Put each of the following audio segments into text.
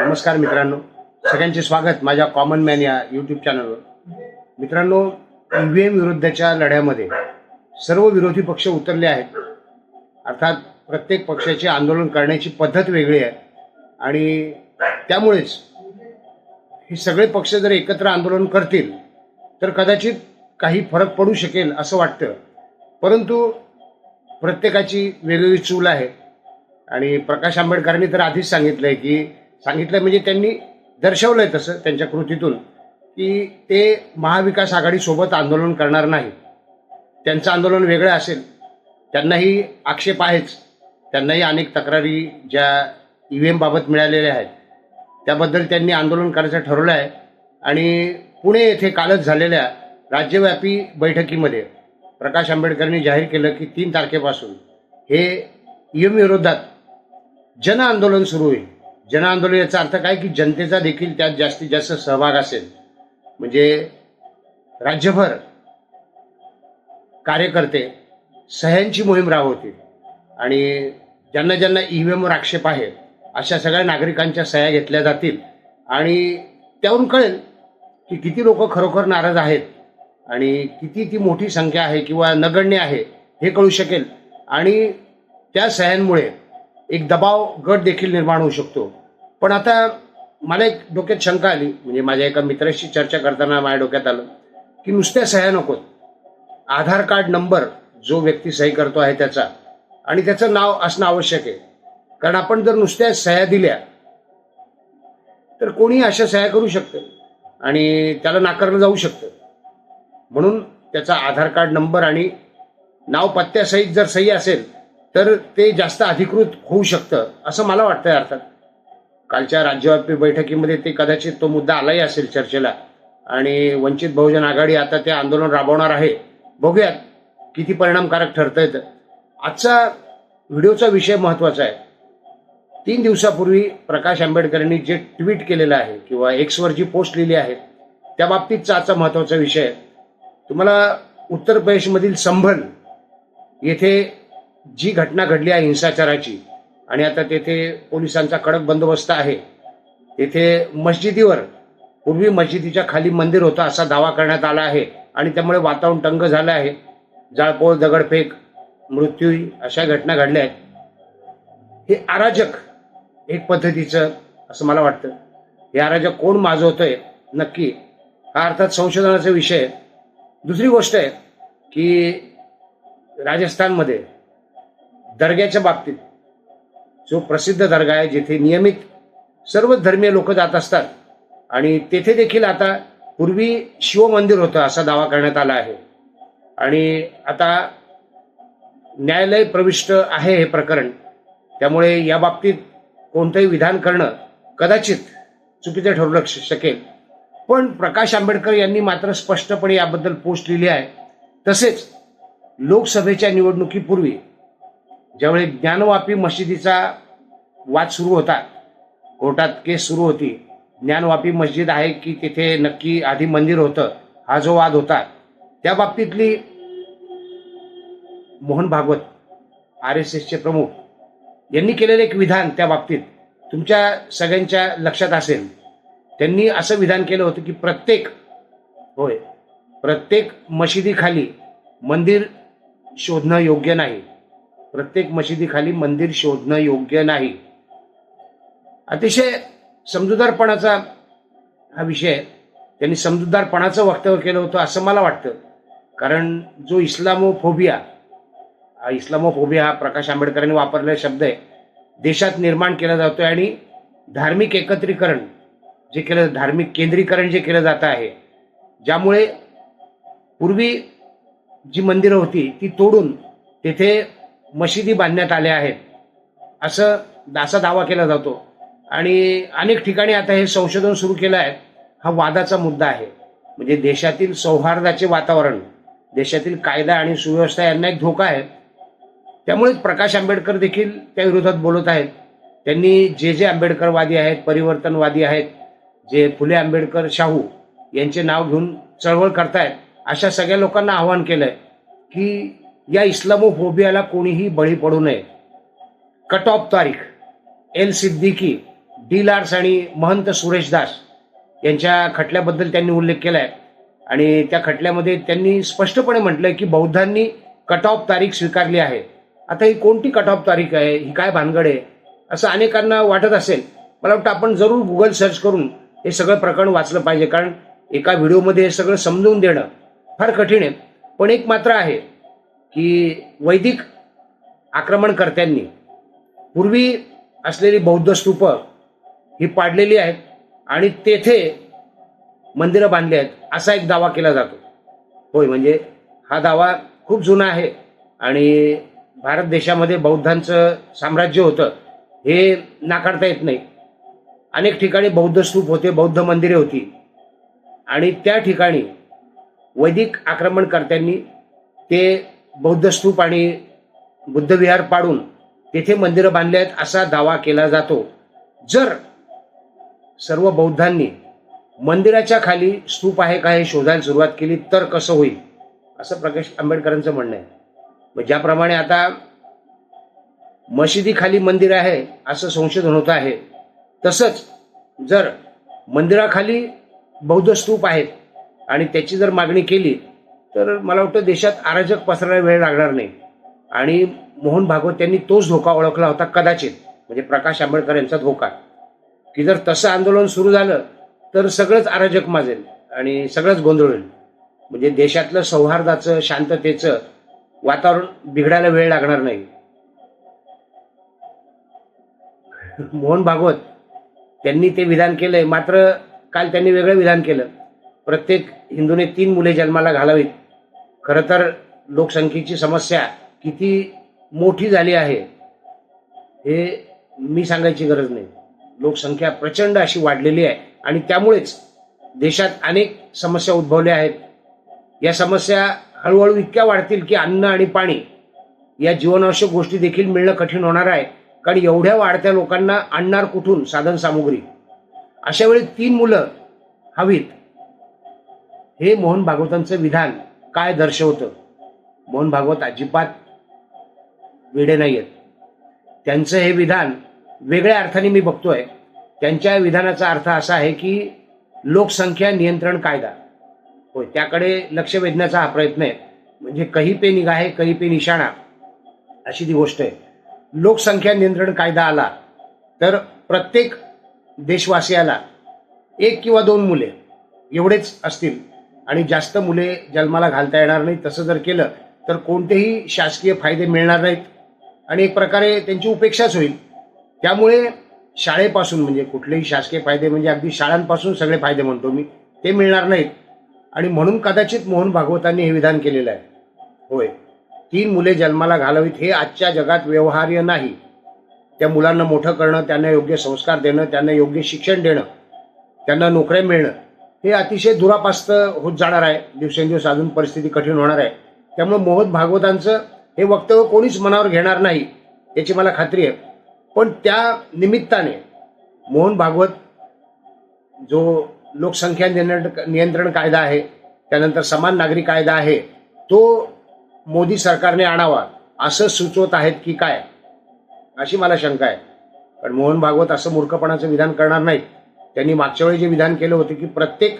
नमस्कार मित्रांनो. सगळ्यांचे स्वागत माझ्या कॉमन मॅन या यूट्यूब चॅनलवर मित्रांनो ईव्हीएम विरुद्धच्या लढ्यामध्ये सर्व विरोधी पक्ष उतरले आहेत. अर्थात प्रत्येक पक्षाचे आंदोलन करण्याची पद्धत वेगळी आहे. आणि त्यामुळेच हे सगळे पक्ष जर एकत्र आंदोलन करतील तर कदाचित काही फरक पडू शकेल असं वाटतं. परंतु प्रत्येकाची वेगवेगळी चूल आहे. आणि प्रकाश आंबेडकरांनी तर आधीच सांगितलं आहे की सांगितलं म्हणजे त्यांनी दर्शवलंय तसं त्यांच्या कृतीतून की ते महाविकास आघाडीसोबत आंदोलन करणार नाही. त्यांचं आंदोलन वेगळं असेल. त्यांनाही आक्षेप आहेच. त्यांनाही अनेक तक्रारी ज्या ई व्ही एमबाबत मिळालेल्या आहेत त्याबद्दल त्यांनी आंदोलन करायचं ठरवलं आहे. आणि पुणे येथे कालच झालेल्या राज्यव्यापी बैठकीमध्ये प्रकाश आंबेडकरांनी जाहीर केलं की तीन तारखेपासून हे ई एम विरोधात जन आंदोलन सुरू होईल. जनआंदोलन याचा अर्थ काय की जनतेचा देखील त्यात जास्तीत जास्त सहभाग असेल. म्हणजे राज्यभर कार्यकर्ते सह्यांची मोहीम राबवतील आणि ज्यांना ज्यांना ई व्ही एमवर आक्षेप आहे अशा सगळ्या नागरिकांच्या सह्या घेतल्या जातील. आणि त्यावरून कळेल की किती लोक खरोखर नाराज आहेत आणि किती ती मोठी संख्या आहे किंवा नगण्य आहे हे कळू शकेल. आणि त्या सह्यांमुळे एक दबाव गट देखील निर्माण होऊ शकतो. पण आता मला एक डोक्यात शंका आली म्हणजे माझ्या एका मित्राशी चर्चा करताना माझ्या डोक्यात आलं की नुसत्या सह्या नकोत. आधार कार्ड नंबर जो व्यक्ती सही करतो आहे त्याचा आणि त्याचं नाव असणं आवश्यक आहे. कारण आपण जर नुसत्या सह्या दिल्या तर कोणी अशा सह्या करू शकतं? आणि त्याला नाकारलं जाऊ शकतं. म्हणून त्याचा आधार कार्ड नंबर आणि नाव पत्त्यासहित जर सही असेल तर ते जास्त अधिकृत होऊ शकतं असं मला वाटतंय अर्थात. कालच्या राज्यव्यापी बैठकीमध्ये ते कदाचित तो मुद्दा आलाही असेल चर्चेला. आणि वंचित बहुजन आघाडी आता ते आंदोलन राबवणार आहे. बघूयात किती परिणामकारक ठरतं येतं आजचा व्हिडिओचा विषय महत्त्वाचा आहे. तीन दिवसापूर्वी प्रकाश आंबेडकरांनी जे ट्विट केलेलं आहे किंवा एक्सवर जी पोस्ट लिहिली आहे त्या बाबतीतचा आजचा महत्त्वाचा विषय आहे. तुम्हाला उत्तर प्रदेशमधील संभल येथे जी घटना घडली आहे हिंसाचाराची आणि आता तेथे पोलिसांचा कडक बंदोबस्त आहे. तेथे मस्जिदीवर पूर्वी मस्जिदीच्या खाली मंदिर होतं असा दावा करण्यात आला आहे आणि त्यामुळे वातावरण टंग झालं आहे. जाळपोळ दगडफेक मृत्यू अशा घटना घडल्या आहेत. हे अराजक एक पद्धतीचं असं मला वाटतं. हे अराजक कोण माजवतंय? नक्की. हा अर्थात संशोधनाचा विषय दुसरी गोष्ट आहे की राजस्थानमध्ये दर्ग्याच्या बाबतीत जो प्रसिद्ध दर्गा आहे जिथे नियमित सर्व धर्मीय लोक जात असतात. आणि तेथे देखील आता पूर्वी शिवमंदिर होतं असा दावा करण्यात आला आहे. आणि आता न्यायालय प्रविष्ट आहे हे प्रकरण. त्यामुळे या बाबतीत कोणतंही विधान करणं कदाचित चुकीचं ठरू शकेल. पण प्रकाश आंबेडकर यांनी मात्र स्पष्टपणे याबद्दल पोस्ट लिहिली आहे. तसेच लोकसभेच्या निवडणुकीपूर्वी ज्यावेळी ज्ञानवापी मशिदीचा वाद सुरू होता कोर्टात केस सुरू होती ज्ञानवापी मस्जिद आहे की तिथे नक्की आधी मंदिर होतं हा जो वाद होता त्या बाबतीतली मोहन भागवत आर एस एसचे प्रमुख यांनी केलेलं एक विधान त्या बाबतीत तुमच्या सगळ्यांच्या लक्षात असेल. त्यांनी असं विधान केलं होतं की प्रत्येक होय प्रत्येक मशिदीखाली मंदिर शोधणं योग्य नाही. प्रत्येक मशिदीखाली मंदिर शोधणं योग्य नाही. अतिशय समजूदारपणाचा हा विषय त्यांनी समजूतदारपणाचं वक्तव्य केलं होतं असं मला वाटतं. कारण जो इस्लामोफोबिया इस्लामोफोबिया हा प्रकाश आंबेडकरांनी वापरलेला शब्द आहे. देशात निर्माण केला जातोय आणि धार्मिक एकत्रीकरण जे केलं धार्मिक केंद्रीकरण जे केलं जात आहे ज्यामुळे पूर्वी जी मंदिरं होती ती तोडून तेथे मशिदी बांधण्यात आल्या आहेत. असं असा दावा केला जातो. आणि अनेक ठिकाणी आता हे संशोधन सुरू केलं आहे. हा वादाचा मुद्दा आहे. म्हणजे देशातील सौहार्दाचे वातावरण देशातील कायदा आणि सुव्यवस्था यांना एक धोका आहे. त्यामुळे प्रकाश आंबेडकर देखील त्या विरोधात बोलत आहेत. त्यांनी जे जे आंबेडकरवादी आहेत परिवर्तनवादी आहेत जे फुले आंबेडकर शाहू यांचे नाव घेऊन चळवळ करतायत अशा सगळ्या लोकांना आवाहन केलंय की या इस्लामोफोबियाला कोणीही बळी पडू नये. कट ऑफ तारीख एल सिद्दीकी डी लार्स आणि महंत सुरेश दास यांच्या खटल्याबद्दल त्यांनी उल्लेख केला आहे आणि त्या खटल्यामध्ये त्यांनी स्पष्टपणे म्हटलंय की बौद्धांनी कट ऑफ तारीख स्वीकारली आहे. आता ही कोणती कट ऑफ तारीख आहे? ही काय भानगड आहे? असं अनेकांना वाटत असेल. मला वाटतं आपण जरूर गुगल सर्च करून हे सगळं प्रकरण वाचलं पाहिजे. कारण एका व्हिडिओमध्ये हे सगळं समजून देणं फार कठीण आहे. पण एक मात्र आहे. की वैदिक आक्रमणकर्त्यांनी पूर्वी असलेली बौद्ध स्तूप ही पाडलेली आहेत आणि तेथे मंदिरं बांधली आहेत असा एक दावा केला जातो. होय म्हणजे हा दावा खूप जुना आहे आणि भारत देशामध्ये बौद्धांचं साम्राज्य होतं हे नाकारता येत नाही. अनेक ठिकाणी बौद्ध स्तूप होते बौद्ध मंदिरे होती आणि त्या ठिकाणी वैदिक आक्रमणकर्त्यांनी ते बौद्ध स्तूप आणि बुद्धविहार पाडून तेथे मंदिरं बांधले आहेत असा दावा केला जातो. जर सर्व बौद्धांनी मंदिराच्या खाली स्तूप आहे का हे शोधायला सुरुवात केली तर कसं होईल? असं प्रकाश आंबेडकरांचं म्हणणं आहे. मग ज्याप्रमाणे आता मशिदीखाली मंदिर आहे असं संशोधन होत आहे तसंच जर मंदिराखाली बौद्ध स्तूप आहेत आणि त्याची जर मागणी केली तर मला वाटतं देशात अराजक पसरायला वेळ लागणार नाही. आणि मोहन भागवत यांनी तोच धोका ओळखला होता कदाचित. म्हणजे प्रकाश आंबेडकर यांचा धोका. की जर तसं आंदोलन सुरू झालं तर सगळंच अराजक माजेल आणि सगळंच गोंधळ होईल. म्हणजे देशातलं सौहार्दाचं शांततेचं वातावरण बिघडायला वेळ लागणार नाही. मोहन भागवत त्यांनी ते विधान केलंय. मात्र काल त्यांनी वेगळं विधान केलं. प्रत्येक हिंदूने तीन मुले जन्माला घालावीत. खरं तर लोकसंख्येची समस्या किती मोठी झाली आहे हे मी सांगायची गरज नाही. लोकसंख्या प्रचंड अशी वाढलेली आहे आणि त्यामुळेच देशात अनेक समस्या उद्भवल्या आहेत. या समस्या हळूहळू इतक्या वाढतील की अन्न आणि पाणी या जीवनावश्यक गोष्टी देखील मिळणं कठीण होणार आहे कारण एवढ्या वाढत्या लोकांना आणणार कुठून साधन सामुग्री? अशा वेळी तीन मुलं हवीत हे मोहन भागवतांचं विधान काय दर्शवतं? मोहन भागवत अजिबात वेडे नाही आहेत त्यांचं हे विधान वेगळ्या अर्थाने मी बघतोय. त्यांच्या विधानाचा अर्थ असा आहे की लोकसंख्या नियंत्रण कायदा. होय त्याकडे लक्ष वेधण्याचा हा प्रयत्न आहे. म्हणजे कही पे निगाहे कही पे निशाणा अशी ती गोष्ट आहे. लोकसंख्या नियंत्रण कायदा आला तर प्रत्येक देशवासियाला एक किंवा दोन मुले एवढेच असतील. आणि जास्त मुले जन्माला घालता येणार नाही तसं जर केलं तर कोणतेही शासकीय फायदे मिळणार नाहीत. आणि एक प्रकारे त्यांची उपेक्षाच होईल. त्यामुळे शाळेपासून म्हणजे कुठलेही शासकीय फायदे म्हणजे अगदी शाळांपासून सगळे फायदे म्हणतो मी ते मिळणार नाहीत. आणि म्हणून कदाचित मोहन भागवतांनी हे विधान केलेलं आहे. होय. तीन मुले जन्माला घालावीत हे आजच्या जगात व्यवहार्य नाही. त्या मुलांना मोठं करणं त्यांना योग्य संस्कार देणं त्यांना योग्य शिक्षण देणं त्यांना नोकऱ्या मिळणं हे अतिशय दुरापास्त होत जाणार आहे. दिवसेंदिवस अजून परिस्थिती कठीण होणार आहे. त्यामुळे मोहन भागवतांचं हे वक्तव्य कोणीच मनावर घेणार नाही याची मला खात्री आहे. पण त्या निमित्ताने मोहन भागवत जो लोकसंख्या नियंत्रण नियंत्रण कायदा आहे त्यानंतर समान नागरिक कायदा आहे तो मोदी सरकारने आणावा असं सुचवत आहेत की काय अशी मला शंका आहे. पण मोहन भागवत असं मूर्खपणाचं विधान करणार नाहीत. त्यांनी मागच्या वेळी जे विधान केलं होतं की प्रत्येक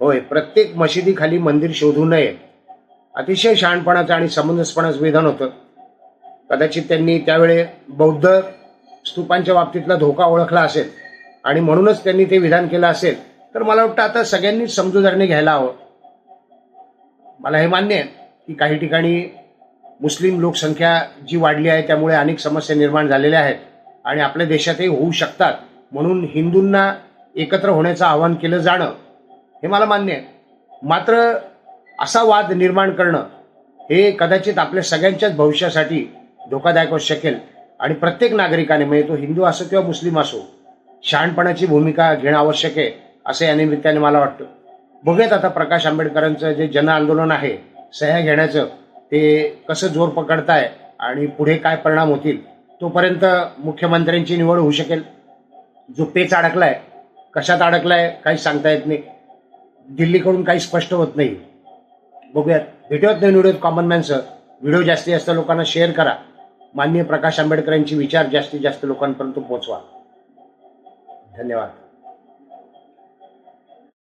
होय प्रत्येक मशिदीखाली मंदिर शोधू नये. अतिशय शहाणपणाचं आणि समंजसपणाचं विधान होतं. कदाचित त्यांनी त्यावेळे बौद्ध स्तूपांच्या बाबतीतला धोका ओळखला असेल आणि म्हणूनच त्यांनी ते विधान केलं असेल तर मला वाटतं आता सगळ्यांनीच समजूदारीने घ्यायला हवं. मला हे मान्य आहे की काही ठिकाणी मुस्लिम लोकसंख्या जी वाढली आहे त्यामुळे अनेक समस्या निर्माण झालेल्या आहेत आणि आपल्या देशातही होऊ शकतात. म्हणून हिंदूंना एकत्र होण्याचं आवाहन केलं जाणं हे मला मान्य आहे. मात्र असा वाद निर्माण करणं हे कदाचित आपल्या सगळ्यांच्याच भविष्यासाठी धोकादायक असू शकेल. आणि प्रत्येक नागरिकाने म्हणजे तो हिंदू असो किंवा मुस्लिम असो शहाणपणाची भूमिका घेणं आवश्यक आहे असं या निमित्ताने मला वाटतं. बघूयात आता प्रकाश आंबेडकरांचं जे जन आंदोलन आहे सह्या घेण्याचं ते कसं जोर पकडताय आणि पुढे काय परिणाम होतील तोपर्यंत मुख्यमंत्र्यांची निवड होऊ शकेल. पेच अडकलाय कशात अडकलाय काही सांगता येत नाही. दिल्लीकडून काही स्पष्ट होत नाही. बघूयात. भेटूयात नवीन व्हिडिओ कॉमन मॅनचं व्हिडिओ जास्तीत जास्त लोकांना शेअर करा. माननीय प्रकाश आंबेडकरांची विचार जास्तीत जास्त लोकांपर्यंत पोहोचवा. धन्यवाद.